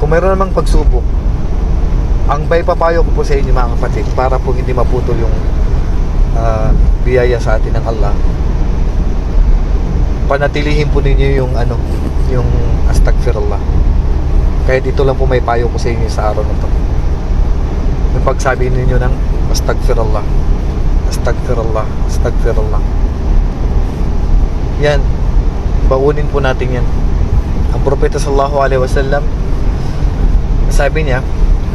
Kung mayroon namang pagsubok, ang may papayo ko po sa inyo mga kapatid para po hindi maputol yung ah, biyaya sa atin ng Allah panatilihin po ninyo yung ano yung astagfirullah kahit ito lang po may payo ko sa inyo sa araw na to. Yung pagsabi ninyo ng astagfirullah astagfirullah astagfirullah yan baunin po natin yan. Ang propeta sallallahu alaihi wasallam sabi niya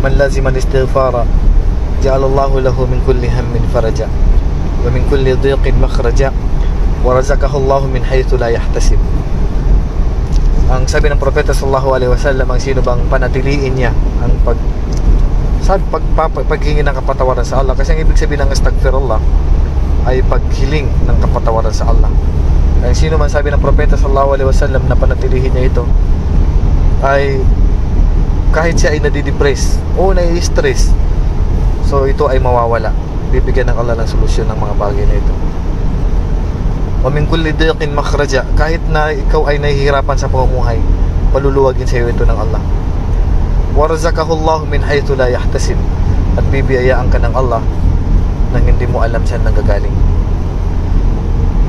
man lazima al-istighfara ja'ala Allahu lahu min kulli hammin faraja wa min kulli dhiqin makhraja wa razaqahu Allahu min haythu la yahtasib. Ang sabi ng propeta sallallahu alaihi wasallam ang sino bang panatiliin niya ang pag sabi pag, pag paghingi ng kapatawaran sa Allah? Kasi ang ibig sabihin ng astaghfirullah ay paghiling ng kapatawaran sa Allah. Kaya sino man sabi ng propeta sallallahu alaihi wasallam na panatilihin niya ito ay kahit siya ay nadidepress o nai-stress so ito ay mawawala. Bibigyan ng Allah ng solusyon ng mga bagay na ito. Wa min kulli diqin makhraja. Kahit na ikaw ay nahihirapan sa pamumuhay paluluwagin sa iyo ito ng Allah. Warzakahu Allah min haythu la yahtasib. At bibiyayaan ka ng Allah nang hindi mo alam saan nanggagaling.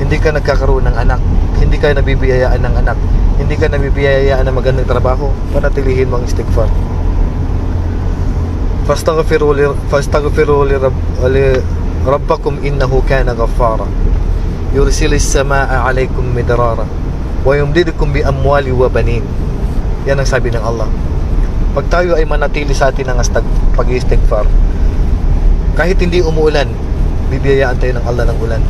Hindi ka nagkakaroon ng anak hindi ka nabibiyayaan ng anak. Hindi ka nabibiyayaan ng magandang trabaho. Panatilihin mo ang istighfar. Li rabbakum innahu kana ghaffara. Yursilis samaa alaykum midrara wa yumdidukum bi amwali wa banin. Yan ang sabi ng Allah. Pag tayo ay manatili sa atin ng astag pag-istighfar kahit hindi umuulan bibiyayaan tayo ng Allah ng ulan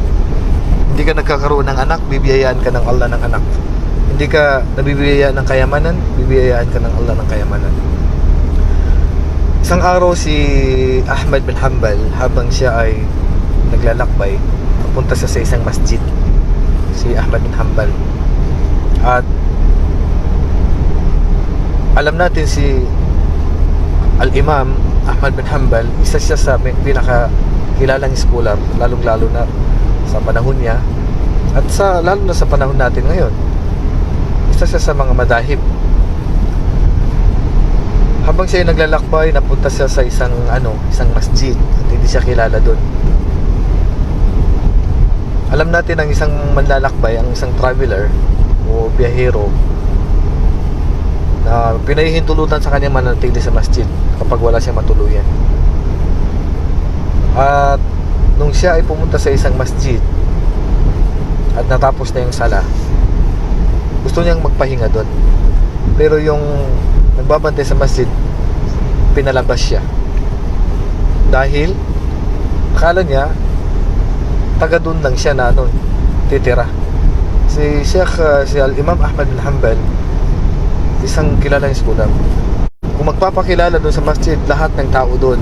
hindi ka nagkakaroon ng anak bibiyayaan ka ng Allah ng anak. Hindi ka nabibiyayaan ng kayamanan bibiyayaan ka ng Allah ng kayamanan. Isang araw si Ahmad bin Hanbal habang siya ay naglalakbay papunta siya sa isang masjid si Ahmad bin Hanbal. At alam natin si Al-Imam Ahmad bin Hanbal isa siya sa pinaka kilalang scholar lalong lalo na sa panahon niya at sa lalo na sa panahon natin ngayon. Isa siya sa mga madahib habang siya ay naglalakbay napunta siya sa isang ano isang masjid at hindi siya kilala doon alam natin ang isang manlalakbay ang isang traveler o biyahero na pinahihintulutan sa kanya manatili sa masjid kapag wala siyang matuluyan. At nung siya ay pumunta sa isang masjid at natapos na yung sala gusto niyang magpahinga doon. Pero yung nagbabantay sa masjid pinalabas siya. Dahil akala niya taga doon lang siya na ano, titira. Si Sheikh uh, si Al-Imam Ahmad bin Hanbal isang kilalang scholar kung magpapakilala doon sa masjid lahat ng tao doon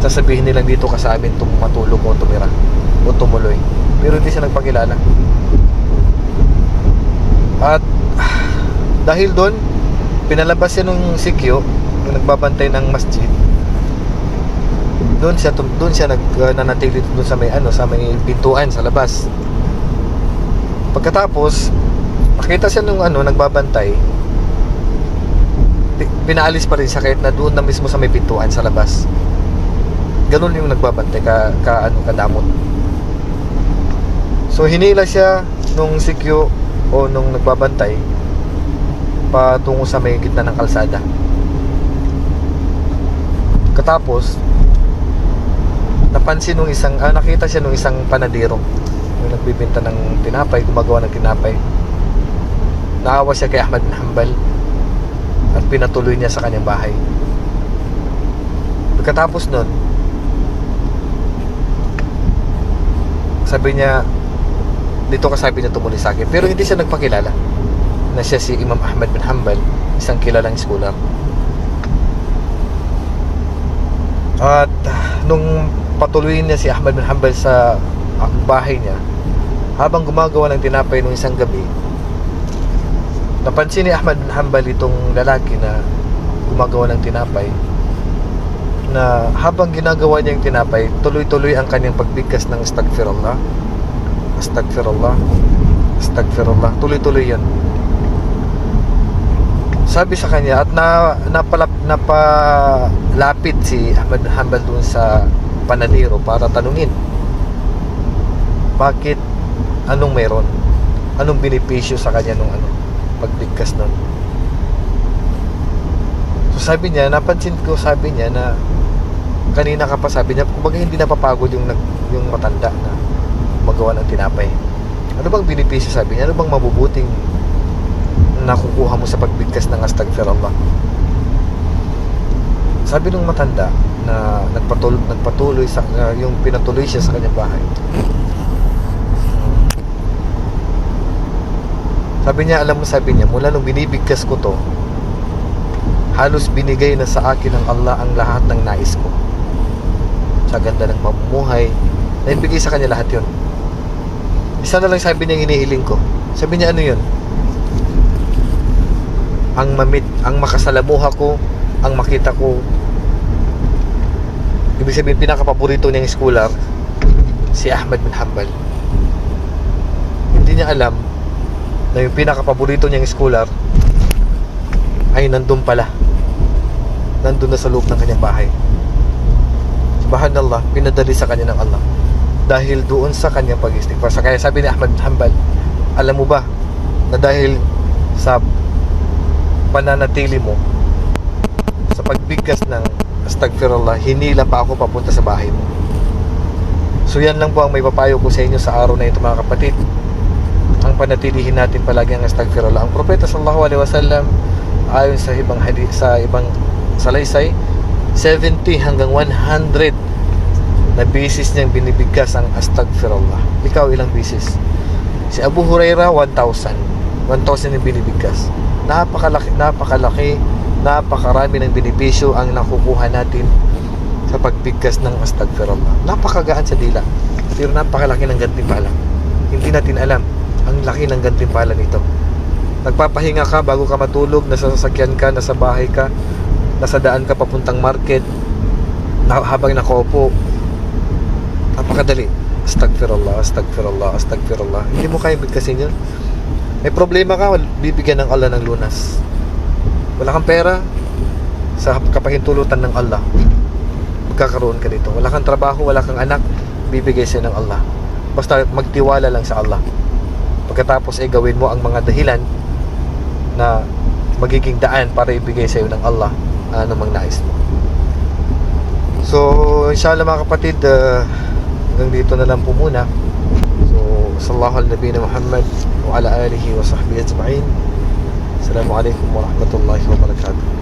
sasabihin nilang dito ka sa amin tum matulog o tumira o tumuloy. Pero hindi siya nagpakilala. At dahil doon pinalabas siya nung sikyo yung nagbabantay ng masjid. Doon siya doon siya nag uh, nanatili doon sa may ano sa may pintuan sa labas. Pagkatapos nakita siya nung ano nagbabantay. Pi- pinaalis pa rin siya kahit na doon na mismo sa may pintuan sa labas ganun yung nagbabantay ka, ka ano kadamot. So hinila siya nung sikyo o nung nagbabantay patungo sa may gitna ng kalsada. Katapos napansin nung isang ah, nakita siya nung isang panadero yung nagbibenta ng tinapay gumagawa ng tinapay. Naawa siya kay Ahmad bin Hanbal at pinatuloy niya sa kanyang bahay. Pagkatapos nun sabi niya dito ka sabi niya tumuli sa akin. Pero hindi siya nagpakilala na siya si Imam Ahmad bin Hanbal isang kilalang scholar. At nung patuloy niya si Ahmad bin Hanbal sa ah, bahay niya habang gumagawa ng tinapay nung isang gabi napansin ni Ahmad bin Hanbal itong lalaki na gumagawa ng tinapay na habang ginagawa niya yung tinapay tuloy-tuloy ang kanyang pagbigkas ng astagfirullah astagfirullah astagfirullah tuloy-tuloy yan sabi sa kanya at na napalap, napalapit si Ahmad Hanbal dun sa panadero para tanungin bakit anong meron? Anong benepisyo sa kanya nung ano pagbigkas nun? Sabi niya napansin ko sabi niya na kanina ka pa sabi niya kumbaga hindi napapagod yung nag- yung matanda na magawa ng tinapay. Ano bang benepisyo sabi niya? Ano bang mabubuting nakukuha mo sa pagbigkas ng astagfirullah? Sabi nung matanda na nagpatuloy, nagpatuloy sa na yung pinatuloy siya sa kanyang bahay. Sabi niya alam mo sabi niya mula nung binibigkas ko to halos binigay na sa akin ng Allah ang lahat ng nais ko sa ganda ng mamumuhay naibigay sa kanya lahat yon isa na lang sabi niya hinihiling ko. Sabi niya ano yun? Ang mamit ang makasalamuha ko ang makita ko. Ibig sabihin pinakapaborito niyang scholar si Ahmad bin Hanbal. Hindi niya alam na yung pinakapaborito niyang scholar ay nandun pala. Nandun na sa loob ng kanyang bahay subhanallah pinadali sa kanya ng Allah. Dahil doon sa kanyang pag-istighfar. Sa kaya sabi ni Ahmad Hanbal alam mo ba na dahil sa pananatili mo sa pagbigkas ng astagfirullah hinila pa ako papunta sa bahay mo? So yan lang po ang may papayo ko sa inyo sa araw na ito mga kapatid. Ang panatilihin natin palagi ang astagfirullah ang propeta sallallahu alaihi wasallam ayon sa ibang hadith sa ibang salaysay 70 hanggang 100 na bisis niyang binibigkas ang astagfirullah ikaw ilang bisis si Abu Huraira 1,000 1,000 yung binibigkas. Napakalaki napakalaki napakarami ng benepisyo ang nakukuha natin sa pagbigkas ng astagfirullah napakagaan sa dila pero napakalaki ng gantimpala. Hindi natin alam ang laki ng gantimpala nito. Nagpapahinga ka bago ka matulog nasa sasakyan ka nasa bahay ka nasa daan ka papuntang market na, habang nakaupo napakadali astagfirullah astagfirullah astagfirullah hindi mo kaya bigkasin yun may problema ka, bibigyan ng Allah ng lunas. Wala kang pera, sa kapahintulutan ng Allah, magkakaroon ka dito. Wala kang trabaho, wala kang anak, bibigay sa'yo ng Allah. Basta magtiwala lang sa Allah. Pagkatapos ay gawin mo ang mga dahilan na magiging daan para ibigay sa'yo ng Allah ang anumang nais mo. So, inshallah mga kapatid, uh, hanggang dito na lang po muna. So, sallallahu ala nabiyina Muhammad wa ala alihi wa sahbihi ajma'in. Assalamu alaikum wa rahmatullahi wa barakatuh.